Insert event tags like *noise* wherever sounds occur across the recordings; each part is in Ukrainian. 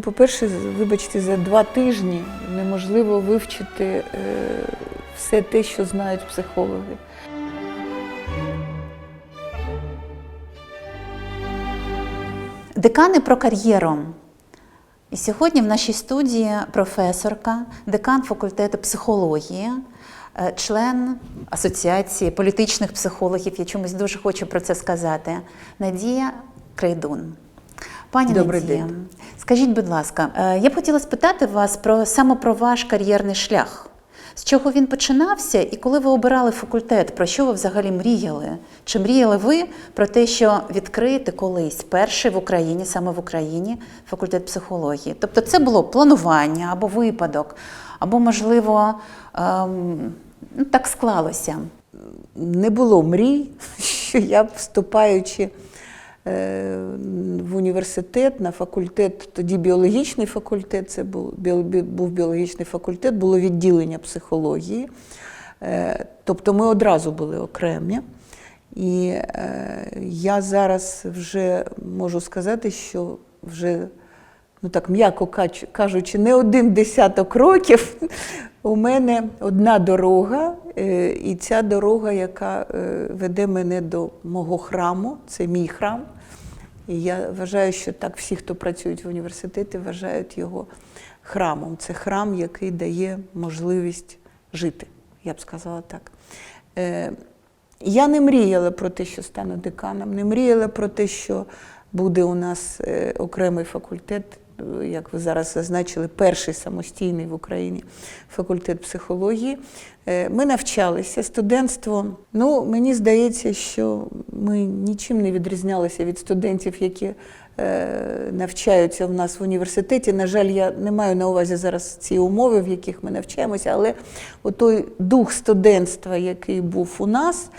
По-перше, вибачте, за два тижні неможливо вивчити е, все те, що знають психологи. Декани про кар'єру. І сьогодні в нашій студії професорка, декан факультету психології, е, член Асоціації політичних психологів. Я чомусь дуже хочу про це сказати. Надія Крейдун. Пані Добрий Надія, день. скажіть, будь ласка, е, я б хотіла спитати вас про саме про ваш кар'єрний шлях. З чого він починався, і коли ви обирали факультет, про що ви взагалі мріяли? Чи мріяли ви про те, що відкриєте колись перший в Україні, саме в Україні, факультет психології? Тобто це було планування або випадок, або, можливо, ем, ну, так склалося. Не було мрій, *laughs* що я, вступаючи в університет на факультет, тоді біологічний факультет, це був, був біологічний факультет, було відділення психології. Е, Тобто ми одразу були окремі. І е, я зараз вже можу сказати, що вже, ну так м'яко кажучи, не один десяток років у мене одна дорога, е, і ця дорога, яка е, веде мене до мого храму, це мій храм. І я вважаю, що так всі, хто працюють в університеті, вважають його храмом. Це храм, який дає можливість жити, я б сказала так. Е, я не мріяла про те, що стану деканом, не мріяла про те, що буде у нас е, окремий факультет, як ви зараз зазначили, перший самостійний в Україні факультет психології. Е, Ми навчалися студентство. Ну, мені здається, що ми нічим не відрізнялися від студентів, які е, навчаються в нас в університеті. На жаль, я не маю на увазі зараз ці умови, в яких ми навчаємося, але той дух студентства, який був у нас,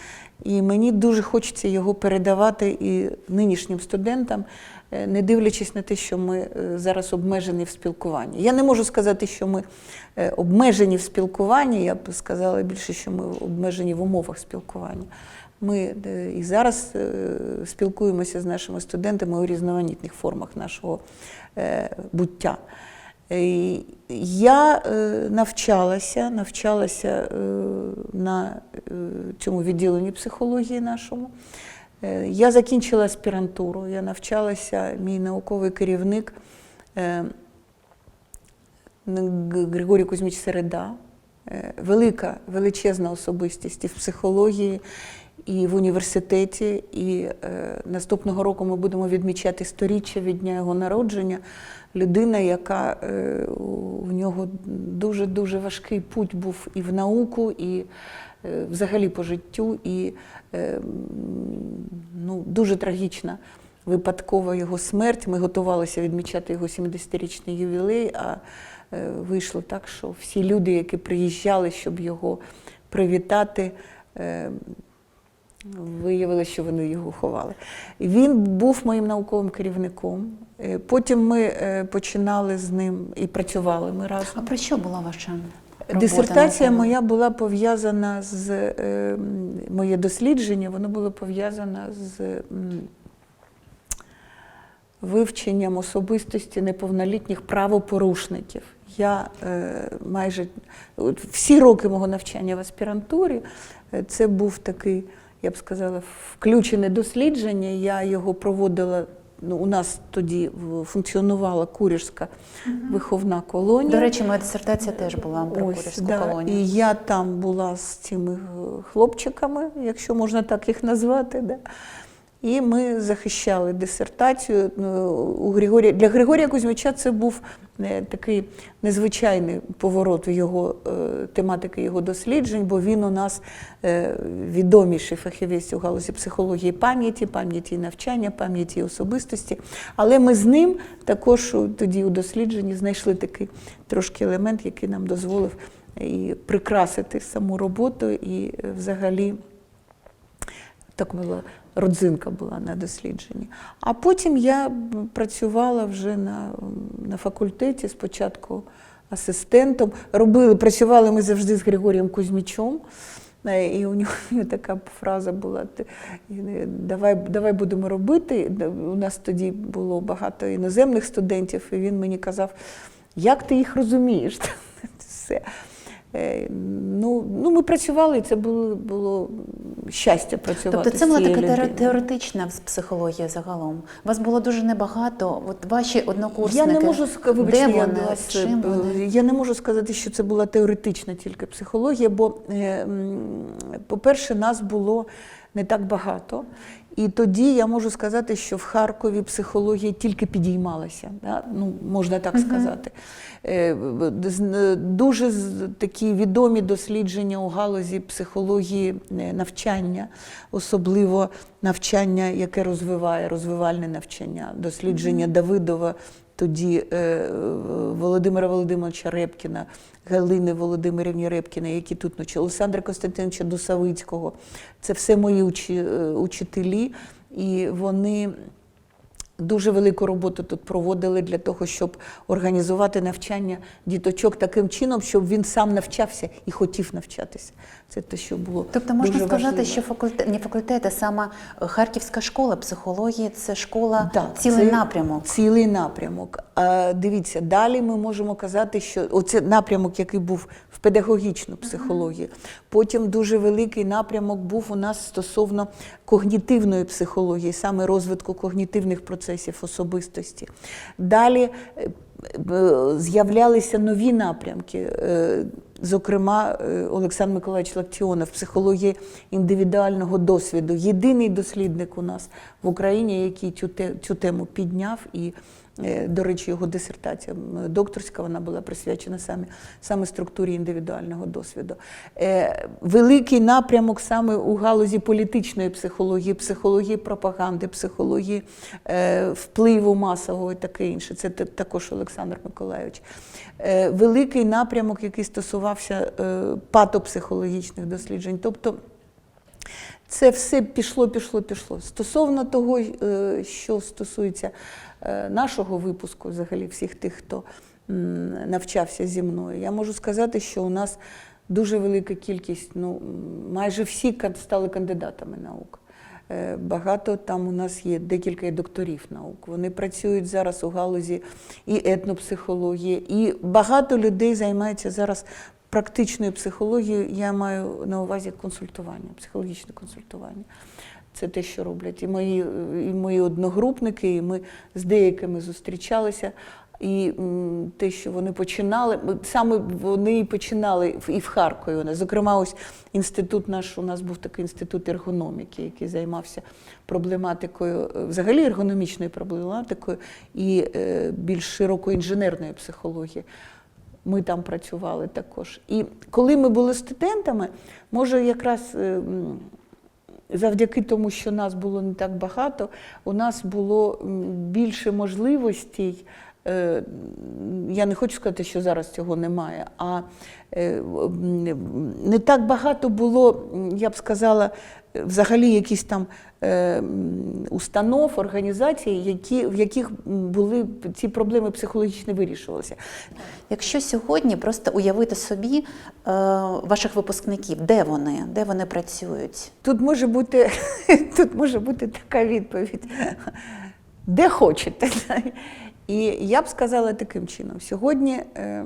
і мені дуже хочеться його передавати і нинішнім студентам, е, не дивлячись на те, що ми е, зараз обмежені в спілкуванні. Я не можу сказати, що ми е, обмежені в спілкуванні, я б сказала більше, що ми обмежені в умовах спілкування. Ми і зараз спілкуємося з нашими студентами у різноманітних формах нашого буття. Я навчалася, навчалася на е, цьому відділенні психології нашому. Е, Я закінчила аспірантуру, я навчалася, мій науковий керівник е, Григорій Кузьміч Середа, велика, величезна особистість і в психології, і в університеті. І е, наступного року ми будемо відмічати сторіччя від дня його народження. Людина, яка е, у нього дуже-дуже важкий путь був і в науку, і е, взагалі по життю, і е, ну, дуже трагічна випадкова його смерть. Ми готувалися відмічати його 70-річний ювілей, а е, вийшло так, що всі люди, які приїжджали, щоб його привітати, е, виявили, що вони його ховали. Він був моїм науковим керівником. Е, Потім ми е, починали з ним і працювали ми разом. А про що була ваша робота? Дисертація моя була пов'язана з е, моє дослідження, воно було пов'язане з вивченням особистості неповнолітніх правопорушників. Я е, майже всі роки мого навчання в аспірантурі це був такий, я б сказала, включене дослідження. Я його проводила. Ну, у нас тоді функціонувала Курірська виховна колонія. До речі, моя дисертація теж була про курірську да. колонію. І я там була з цими е, хлопчиками, якщо можна так їх назвати. Да. І ми захищали дисертацію. Ну, У Григорія, для Григорія Кузьмича це був е, такий незвичайний поворот його е, тематики його досліджень, бо він у нас е, відоміший фахівець у галузі психології пам'яті, пам'яті навчання, пам'яті особистості. Але ми з ним також тоді у дослідженні знайшли такий трошки елемент, який нам дозволив і прикрасити саму роботу і взагалі так була родзинка була на дослідженні. А потім я працювала вже на, на факультеті спочатку асистентом. Робили, працювали ми завжди з Григорієм Кузьмічом. Е, І у нього *laughs* така фраза була: е, давай, давай будемо робити. У нас тоді було багато іноземних студентів, і він мені казав, як ти їх розумієш? *laughs* Все. Е, Ну, ну, ми працювали, це було, було щастя працювати. Тобто це була така людиною. теоретична психологія загалом. Вас було дуже небагато. От ваші однокурсники. Я не можу вибачте, де вони, я, вас, чим вони? я не можу сказати, що це була теоретична тільки психологія, бо, е, по-перше, нас було не так багато. І тоді я можу сказати, що в Харкові психологія тільки підіймалася, да? ну, можна так сказати. Е, Дуже такі відомі дослідження у галузі психології е, навчання, особливо навчання, яке розвиває, розвивальне навчання, дослідження Давидова тоді е, Володимира Володимировича Репкіна, Галини Володимирівні Репкіна, які тут навчили, Олександра Костянтиновича Дусавицького. Це все мої е, учителі, і вони дуже велику роботу тут проводили для того, щоб організувати навчання діточок таким чином, щоб він сам навчався і хотів навчатися. Це те, що було. Тобто можна дуже сказати, важливо. що факультет, не факультет, а саме Харківська школа психології це школа Так, цілий це напрямок. Цілий напрямок. А дивіться, далі ми можемо казати, що оце напрямок, який був в педагогічну психологію. Потім дуже великий напрямок був у нас стосовно когнітивної психології, саме розвитку когнітивних процесів особистості. Далі е, е, з'являлися нові напрямки. е, Зокрема, Олександр Миколаївич Лактіонов, психології індивідуального досвіду. Єдиний дослідник у нас в Україні, який цю, те- цю тему підняв. І, до речі, його дисертація докторська вона була присвячена саме, саме структурі індивідуального досвіду. Е, Великий напрямок саме у галузі політичної психології, психології пропаганди, психології е, впливу масового і таке інше. Це також Олександр Миколайович. Е, Великий напрямок, який стосувався е, патопсихологічних досліджень. Тобто це все пішло, пішло, пішло. Стосовно того, е, що стосується е, нашого випуску, взагалі всіх тих, хто навчався зі мною, я можу сказати, що у нас дуже велика кількість, ну майже всі стали кандидатами наук. Е, Багато там у нас є декілька докторів наук. Вони працюють зараз у галузі і етнопсихології, і багато людей займаються зараз практичною психологією. Я маю на увазі консультування, психологічне консультування. Це те, що роблять і мої, і мої одногрупники, і ми з деякими зустрічалися. І те, що вони починали, саме вони починали і в Харкові. нас. Зокрема, ось інститут наш, у нас був такий інститут ергономіки, який займався проблематикою, е, взагалі ергономічною проблематикою і е, більш широкою інженерною психологією. Ми там працювали також. І коли ми були студентами, може якраз. Завдяки тому, що нас було не так багато, у нас було більше можливостей. Е, Я не хочу сказати, що зараз цього немає, а е, не так багато було, я б сказала, е, взагалі якісь там установ, організацій, які, в яких були ці проблеми психологічно вирішувалися. Якщо сьогодні просто уявити собі е, ваших випускників, де вони, де вони працюють? Тут може бути, *laughs* тут може бути така відповідь, де хочете. І я б сказала таким чином: сьогодні, е,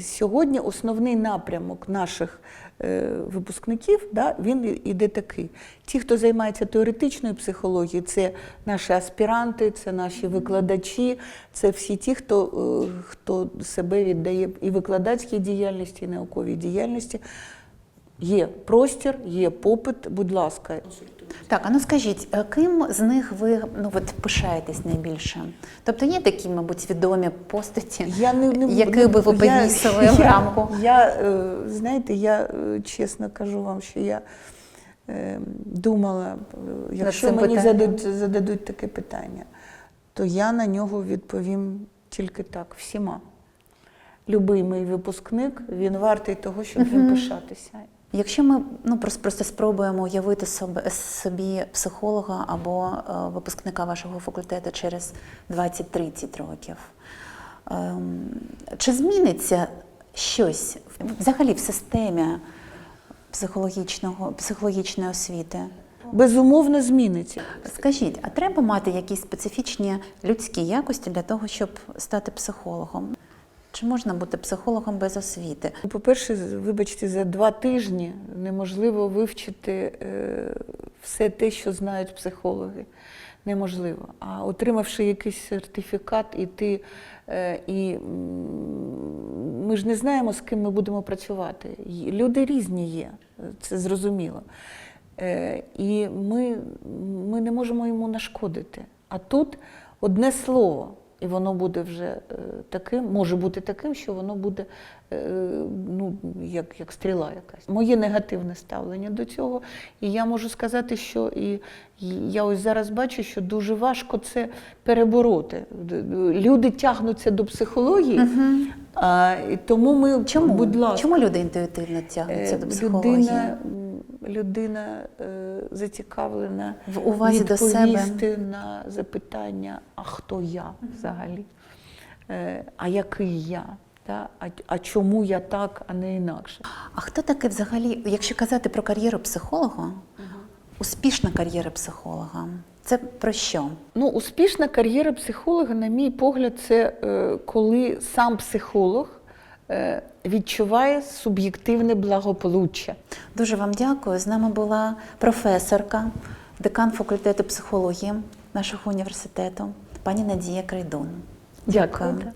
сьогодні основний напрямок наших е, випускників, да, він іде такий. Ті, хто займається теоретичною психологією, це наші аспіранти, це наші викладачі, це всі ті, хто, е, хто себе віддає і викладацькій діяльності, і науковій діяльності. Є простір, є попит, будь ласка. Так, а ну скажіть, е, ким з них ви ну от пишаєтесь найбільше? Тобто є такі, мабуть, відомі постаті, Я не, не яких би ви я- в рамку? Я, е, знаєте, я е, чесно кажу вам, що я думала, якщо мені зададуть, зададуть таке питання, то я на нього відповім тільки так, всіма. Любий мій випускник, він вартий того, щоб ним пишатися. Якщо ми ну просто, просто спробуємо уявити собі, собі психолога або е, випускника вашого факультету через 20-30 років, ем, чи зміниться щось взагалі в системі психологічного, психологічної освіти. Безумовно, зміниться. Скажіть, а треба мати якісь специфічні людські якості для того, щоб стати психологом? Чи можна бути психологом без освіти? По-перше, вибачте, за два тижні неможливо вивчити е, все те, що знають психологи. Неможливо. А отримавши якийсь сертифікат, і ти е, і ми ж не знаємо, з ким ми будемо працювати. Люди різні є, це зрозуміло. Е, І ми, ми не можемо йому нашкодити. А тут одне слово, і воно буде вже е, таким, може бути таким, що воно буде е, ну, як, як стріла якась. Моє негативне ставлення до цього. І я можу сказати, що і, я ось зараз бачу, що дуже важко це перебороти. Люди тягнуться до психології, а, тому ми, Чому? будь ласка, Чому люди інтуїтивно тягнуться Е, до психології? Людина, людина е, зацікавлена В увазі до себе. на запитання, а хто я взагалі? Е, а який я? Та? А, а чому я так, а не інакше? А хто такий взагалі, якщо казати про кар'єру психолога, успішна кар'єра психолога? Це про що? Ну, успішна кар'єра психолога, на мій погляд, це е, коли сам психолог відчуває суб'єктивне благополуччя. Дуже вам дякую. З нами була професорка, декан факультету психології нашого університету, пані Надія Крайдун. Дякую.